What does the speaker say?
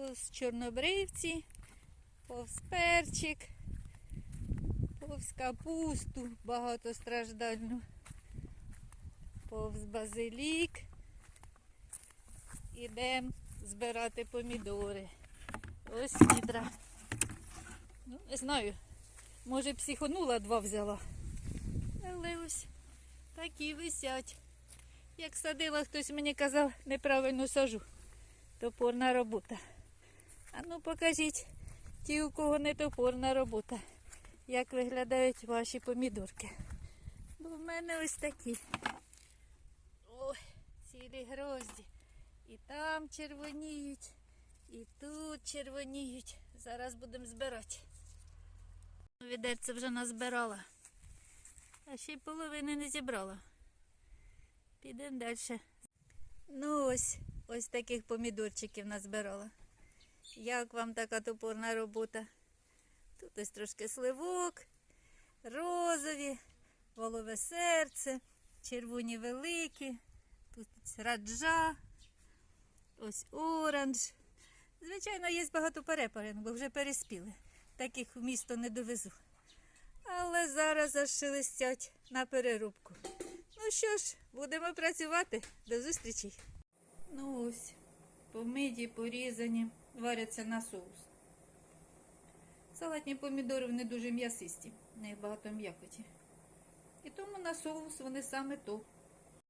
повз чорнобривці, повз перчик, повз капусту багатостраждальну, повз базилік. Ідемо збирати помідори. Ось відра. Ну, не знаю. Може, психонула два взяла. Але ось такі висять. Як садила, хтось мені казав, неправильно сажу. Топорна робота. А ну покажіть, ті, у кого не топорна робота, як виглядають ваші помідорки. Бо в мене ось такі. Ой, цілі грозді. І там червоніють, і тут червоніють. Зараз будемо збирати. Відерце вже назбирала. А ще й половини не зібрала. Підемо далі. Ну ось, ось таких помідорчиків назбирала. Як вам така топорна робота? Тут ось трошки сливок, розові, волове серце, червоні великі, тут раджа, ось оранж. Звичайно, є багато перепарин, бо вже переспіли. Таких в місто не довезу. Але зараз аж шелестять на перерубку. Ну що ж, будемо працювати. До зустрічі. Ну ось, помиті, порізані, варяться на соус. Салатні помідори вони дуже м'ясисті, в них багато м'якоті. І тому на соус вони саме то.